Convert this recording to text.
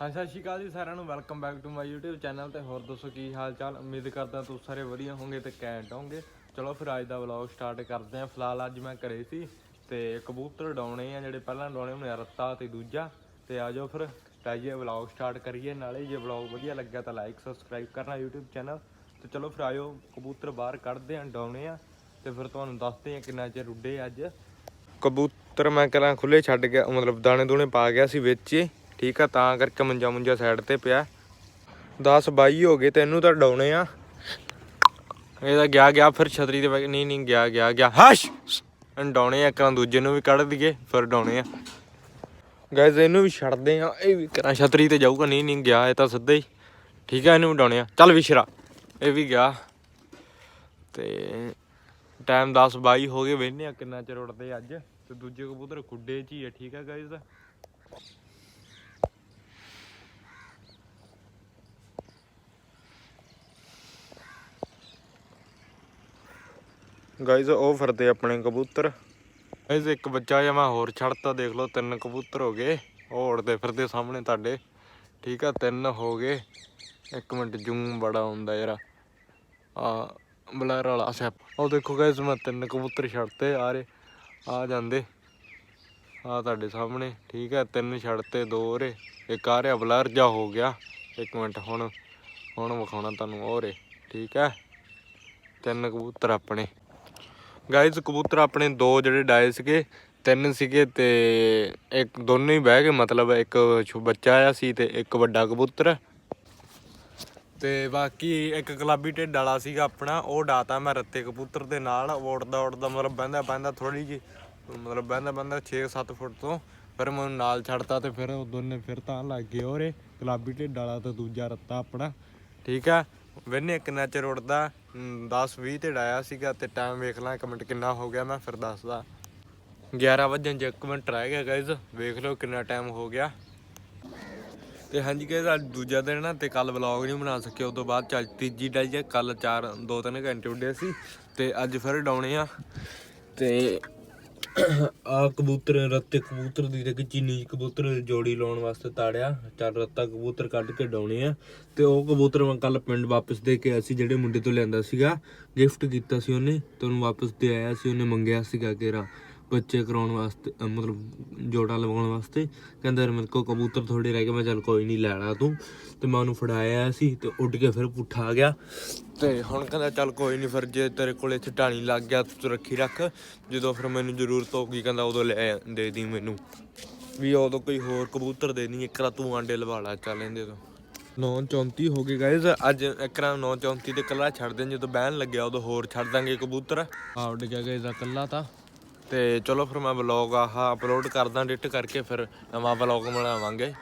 ਹਾਂ ਸਤਿ ਸ਼੍ਰੀ ਅਕਾਲ ਜੀ ਸਾਰਿਆਂ ਨੂੰ। Welcome back to my YouTube channel ਤੇ ਹੋਰ ਦੱਸੋ ਕੀ ਹਾਲ ਚਾਲ? ਉਮੀਦ ਕਰਦਾ ਤੁਸੀਂ ਸਾਰੇ ਵਧੀਆ ਹੋਵੋਗੇ ਤੇ ਕੈਂਟ ਹੋਵੋਗੇ। ਚਲੋ ਫਿਰ ਅੱਜ ਦਾ ਵਲੌਗ ਸਟਾਰਟ ਕਰਦੇ ਆਂ ਫਿਲਹਾਲ ਅੱਜ ਮੈਂ ਘਰੇ ਸੀ ਤੇ ਕਬੂਤਰ ਡਾਉਣੇ ਆ, ਜਿਹੜੇ ਪਹਿਲਾਂ ਡਾਉਣੇ ਉਹਨੇ ਰੱਤਾ ਤੇ ਦੂਜਾ। ਤੇ ਆ ਜਾਓ ਫਿਰ ਟਾਈਏ ਵਲੌਗ ਸਟਾਰਟ ਕਰੀਏ। ਨਾਲੇ ਜੇ ਵਲੌਗ ਵਧੀਆ ਲੱਗਿਆ ਤਾਂ ਲਾਈਕ ਸਬਸਕ੍ਰਾਈਬ ਕਰਨਾ YouTube ਚੈਨਲ ਤੇ ਚਲੋ ਫਿਰ ਆਇਓ, ਕਬੂਤਰ ਬਾਹਰ ਕੱਢਦੇ ਆਂ ਡਾਉਣੇ ਆ। ਤੇ ਫਿਰ ਤੁਹਾਨੂੰ ਦੱਸਦੇ ਆ ਕਿੰਨਾ ਚਿਰ ਉੱਡੇ ਅੱਜ। ਕਬੂਤਰ ਮੈਂ ਕਰਾਂ ਖੁੱਲੇ ਛੱਡ ਗਿਆ, ਮਤਲਬ ਦਾਣੇ ਦੂਣੇ ਪਾ ਗਿਆ ਸੀ ਵਿੱਚ ਠੀਕ ਆ, ਤਾਂ ਕਰਕੇ ਮੰਜਾ ਮੁੰਜਾ ਸਾਈਡ ਤੇ ਪਿਆ। 10 22 ਹੋ ਗਏ ਤੇ ਇਹਨੂੰ ਤਾਂ ਡਾਉਣੇ ਆ। ਇਹਦਾ ਗਿਆ ਗਿਆ ਫਿਰ ਛਤਰੀ ਤੇ ਬਹਿ ਕੇ- ਨਹੀਂ ਨਹੀਂ, ਗਿਆ ਗਿਆ ਗਿਆ। ਹਸ਼! ਡਾਉਣੇ ਆ ਕਰਾਂ ਦੂਜੇ ਨੂੰ ਵੀ ਕੱਢ ਦਈਏ, ਫਿਰ ਡਾਉਣੇ ਆ। ਗਾਇਜ਼ ਇਹਨੂੰ ਵੀ ਛੱਡਦੇ ਆ, ਇਹ ਵੀ ਕਰਾਂ। ਛਤਰੀ ਤੇ ਜਾਊਗਾ, ਨਹੀਂ ਨਹੀਂ, ਗਿਆ, ਇਹ ਤਾਂ ਸਿੱਧਾ ਹੀ। ਠੀਕ ਆ, ਇਹਨੂੰ ਵੀ ਡਾਉਣੇ ਆ। ਚੱਲ ਵਿਸ਼ਰਾ ਇਹ ਵੀ ਗਿਆ। ਤੇ ਟਾਈਮ 10 22 ਹੋ ਗਏ ਵੇਨੇ ਆ ਕਿੰਨਾ ਚਿਰ ਉੱਡਦੇ ਅੱਜ। ਤੇ ਦੂਜੇ ਕਬੂਤਰ ਖੁੱਡੇ 'ਚ ਹੀ ਆ, ਠੀਕ ਆ ਗਾਇਜ਼ ਗਾਇਜ਼ ਉਹ ਫਿਰਦੇ ਆਪਣੇ ਕਬੂਤਰ। ਗਾਇਜ਼ ਇੱਕ ਬੱਚਾ ਜਾਂ ਮੈਂ ਹੋਰ ਛੱਡਤਾ, ਦੇਖ ਲਓ, ਤਿੰਨ ਕਬੂਤਰ ਹੋ ਗਏ। ਉਹ ਉੜਦੇ ਫਿਰਦੇ ਸਾਹਮਣੇ ਤੁਹਾਡੇ। ਠੀਕ ਆ, ਤਿੰਨ ਹੋ ਗਏ। ਇੱਕ ਮਿੰਟ, ਜੂਮ ਬੜਾ ਹੁੰਦਾ ਯਾਰ। ਆ, ਬਲਰ ਵਾਲਾ ਸੈਪ ਉਹ ਦੇਖੋ ਗਾਇਜ਼ ਮੈਂ ਤਿੰਨ ਕਬੂਤਰ ਛੱਡਤੇ, ਆ ਰੇ ਆ ਜਾਂਦੇ। ਆ ਤੁਹਾਡੇ ਸਾਹਮਣੇ। ਠੀਕ ਹੈ ਤਿੰਨ ਛੱਡਤੇ, ਦੋ ਰੇ ਇੱਕ ਆ ਰਿਹਾ, ਬਲਰ ਜਾ ਹੋ ਗਿਆ। ਇੱਕ ਮਿੰਟ, ਹੁਣ ਹੁਣ ਵਿਖਾਉਣਾ ਤੁਹਾਨੂੰ ਉਹ ਰੇ ਠੀਕ ਹੈ ਤਿੰਨ ਕਬੂਤਰ ਆਪਣੇ। ਗਾਇਜ਼ ਕਬੂਤਰ ਆਪਣੇ ਦੋ ਜਿਹੜੇ ਡਾਏ ਸੀਗੇ, ਤਿੰਨ ਸੀਗੇ ਤੇ ਇੱਕ ਦੋਨੇ ਹੀ ਬਹਿ ਗਏ, ਮਤਲਬ ਇੱਕ ਬੱਚਾ ਆਇਆ ਸੀ ਤੇ ਇੱਕ ਵੱਡਾ ਕਬੂਤਰ। ਤੇ ਬਾਕੀ ਇੱਕ ਗੁਲਾਬੀ ਢਿੱਡ ਵਾਲਾ ਸੀਗਾ ਆਪਣਾ, ਉਹ ਡਾਤਾ ਮੈਂ ਰੱਤੇ ਕਬੂਤਰ ਦੇ ਨਾਲ, ਉੜਦਾ ਉੜਦਾ ਮਤਲਬ ਬਹਿੰਦਾ ਬਹਿੰਦਾ ਥੋੜੀ ਜੀ ਮਤਲਬ ਬਹਿੰਦਾ ਬਹਿੰਦਾ 6-7 ਫੁੱਟ ਤੋਂ, ਫਿਰ ਮੈਂ ਉਹਨੂੰ ਨਾਲ ਛੱਡਤਾ ਤੇ ਫਿਰ ਉਹ ਦੋਨੇ ਫਿਰ ਤਾਂ ਲੱਗ ਗਏ ਉਹਰੇ ਗੁਲਾਬੀ ਢਿੱਡ ਵਾਲਾ ਤੇ ਦੂਜਾ ਰੱਤਾ ਆਪਣਾ, ਠੀਕ ਆ? ਵੇਨੇ ਕਿੰਨਾ ਚਿਰ ਉੜਦਾ 10-20 ਤੇ ਡਾਇਆ ਸੀਗਾ ਤੇ ਟਾਈਮ ਵੇਖ ਲਾਂ ਇੱਕ ਮਿੰਟ ਕਿੰਨਾ ਹੋ ਗਿਆ, ਮੈਂ ਫਿਰ ਦੱਸਦਾ। 11 ਵਜੇ ਜੇ 1 ਮਿੰਟ ਰਹਿ ਗਿਆ ਗਾਇਜ਼ ਵੇਖ ਲਓ ਕਿੰਨਾ ਟਾਈਮ ਹੋ ਗਿਆ। ਤੇ ਹਾਂਜੀ ਗਾਇਜ਼ ਅੱਜ ਦੂਜਾ ਦਿਨ ਨਾ ਤੇ ਕੱਲ ਵਲੌਗ ਨਹੀਂ ਬਣਾ ਸਕਿਆ ਉਸ ਤੋਂ ਬਾਅਦ ਚੱਲ ਤੀਜੀ ਡਾਈ ਜੇ ਕੱਲ 4 2-3 ਘੰਟੇ ਉੱਡੇ ਸੀ ਤੇ ਅੱਜ ਫਿਰ ਡਾਉਣੇ ਆ। ਤੇ ਆ ਕਬੂਤਰ, ਰੱਤੇ ਕਬੂਤਰ ਦੀ ਤੇ ਚੀਨੀ ਕਬੂਤਰ ਜੋੜੀ ਲਾਉਣ ਵਾਸਤੇ ਤਾੜਿਆ। ਚੱਲ ਰੱਤਾ ਕਬੂਤਰ ਕੱਢ ਕੇ ਡਾਉਣੇ ਆ। ਤੇ ਉਹ ਕਬੂਤਰ ਮੈਂ ਕੱਲ ਪਿੰਡ ਵਾਪਸ ਦੇ ਕੇ ਆਇਆ ਸੀ, ਜਿਹੜੇ ਮੁੰਡੇ ਤੋਂ ਲਿਆਂਦਾ ਸੀਗਾ। ਗਿਫਟ ਕੀਤਾ ਸੀ ਉਹਨੇ, ਤੇ ਉਹਨੂੰ ਵਾਪਸ ਦੇ ਆਇਆ ਸੀ, ਉਹਨੇ ਮੰਗਿਆ ਸੀਗਾ ਕਿਰਾ ਬੱਚੇ ਕਰਾਉਣ ਵਾਸਤੇ ਅਹ ਮਤਲਬ ਜੋੜਾ ਲਵਾਉਣ ਵਾਸਤੇ ਕਹਿੰਦਾ ਯਾਰ ਮੇਰੇ ਕੋਲ ਕਬੂਤਰ ਥੋੜੇ ਰਹਿ ਗਏ ਮੈਂ ਚੱਲ ਕੋਈ ਨਹੀਂ ਲੈਣਾ ਤੂੰ। ਤੇ ਮੈਂ ਉਹਨੂੰ ਫੜਾਇਆ ਸੀ ਤੇ ਉੱਡ ਕੇ ਫਿਰ ਪੁੱਠਾ ਆ ਗਿਆ। ਤੇ ਹੁਣ ਕਹਿੰਦਾ ਚੱਲ ਕੋਈ ਨਹੀਂ ਫਿਰ ਜੇ ਤੇਰੇ ਕੋਲ ਇੱਥੇ ਢਾਣੀ ਲੱਗ ਗਿਆ ਤੂੰ ਰੱਖੀ ਰੱਖ ਜਦੋਂ ਫਿਰ ਮੈਨੂੰ ਜ਼ਰੂਰਤ ਹੋਊਗੀ ਕਹਿੰਦਾ ਉਦੋਂ ਲੈ ਦੇ ਦੀ ਮੈਨੂੰ। ਵੀ ਉਦੋਂ ਕੋਈ ਹੋਰ ਕਬੂਤਰ ਦੇ ਨਹੀਂ ਇੱਕ ਰਾ ਤੂੰ ਆਂਡੇ ਲਵਾ ਲਾ ਚੱਲ ਇਹਦੇ ਤੋਂ। 934 ਹੋ ਗਏ ਗਾਇਜ਼ ਅੱਜ ਇੱਕਰਾ 934 ਤੇ ਕੱਲਾ ਛੱਡ ਦੇਣ ਜਦੋਂ ਬਹਿਣ ਲੱਗਿਆ ਉਦੋਂ ਹੋਰ ਛੱਡ ਦਾਂਗੇ ਕਬੂਤਰ। ਆ ਉੱਡ ਗਿਆ ਗਾਇਜ਼ ਆ ਕੱਲਾ ਤਾਂ। ਤੇ ਚਲੋ ਫਿਰ ਮੈਂ ਵਲੌਗ ਆਹ ਅਪਲੋਡ ਕਰਦਾ ਐਡਿਟ ਕਰਕੇ ਫਿਰ ਨਵਾਂ ਵਲੌਗ ਬਣਾਵਾਂਗੇ।